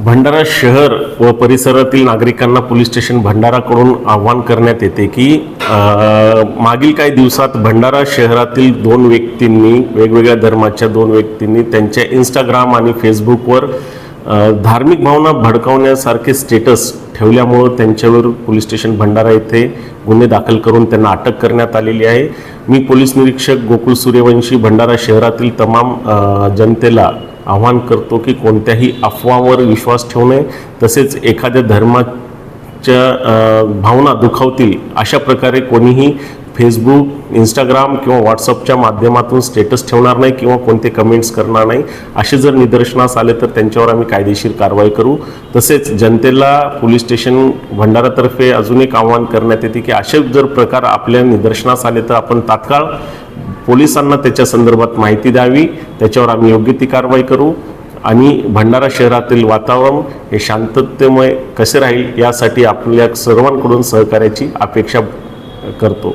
भंडारा शहर व परिसरातील नागरिकांना पोलीस स्टेशन भंडाराकडून आव्हान करण्यात येते की मागील काही दिवसात भंडारा शहरातील दोन व्यक्तींनी वेगवेगळ्या धर्माच्या दोन व्यक्तींनी त्यांच्या इंस्टाग्राम आणि फेसबुकवर धार्मिक भावना भडकावण्यासारखे स्टेटस ठेवल्यामुळं त्यांच्यावर पोलीस स्टेशन भंडारा येथे गुन्हे दाखल करून त्यांना अटक करण्यात आलेली आहे. मी पोलीस निरीक्षक गोकुळ सूर्यवंशी भंडारा शहरातील तमाम जनतेला आवाहन करतो की कोणत्याही अफवावर विश्वास ठेवू नये. तसेच एखाद्या धर्माच्या भावना दुखावतील अशा प्रकारे कोणीही फेसबुक इंस्टाग्राम किंवा व्हॉट्सअपच्या माध्यमातून स्टेटस ठेवणार नाही किंवा कोणते कमेंट्स करणार नाही. असे जर निदर्शनास आले तर त्यांच्यावर आम्ही कायदेशीर कारवाई करू. तसेच जनतेला पोलीस स्टेशन भंडारातर्फे अजून एक आवाहन करण्यात येते की असे जर प्रकार आपल्या निदर्शनास आले तर आपण तात्काळ पोलिसांना त्याच्या संदर्भात माहिती द्यावी त्याच्यावर आम्ही योग्य ती कारवाई करू आणि भंडारा शहरातील वातावरण हे शांततेमय कसे राहील यासाठी आपल्या सर्वांकडून सहकार्याची अपेक्षा करतो.